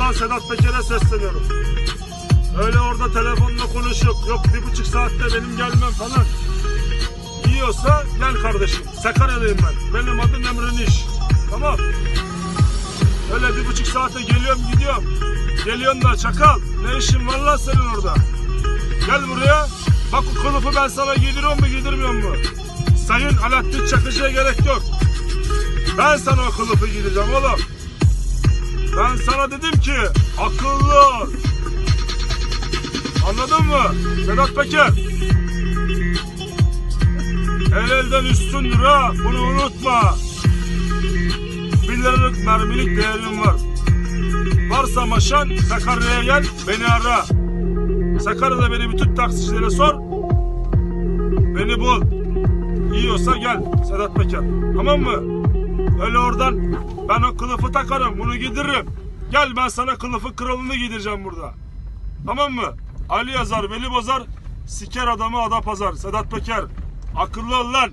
Sedat Peker'e sesleniyorum. Öyle orada telefonla konuşup yok bir buçuk saatte benim gelmem falan. Yiyorsa gel kardeşim. Sakarya'dayım ben. Benim adım Emre Niş. Tamam. Öyle bir buçuk saate geliyorum gidiyorum. Geliyorsun da çakal. Ne işin var lan senin orada? Gel buraya. Bak o kılıfı ben sana giydiriyor mu giydirmiyor mu? Sayın Alaaddin Çakıcı'ya gerek yok. Ben sana o kılıfı giydireceğim oğlum. Sana dedim ki akıllı ol. Anladın mı? Sedat Peker. El elden üstündür ha. Bunu unutma. Bir liralık mermilik değerim var. Varsa maşan Sakarya'ya gel beni ara. Sakarya'da beni bütün taksicilere sor. Beni bul. Yiyorsa gel Sedat Peker. Tamam mı? Öyle oradan ben o kılıfı takarım bunu giydiririm. Gel ben sana kılıfı kralını giydireceğim burada. Tamam mı? Ali yazar, Veli bozar, siker adamı ada pazar. Sedat Peker. Akıllı ol lan.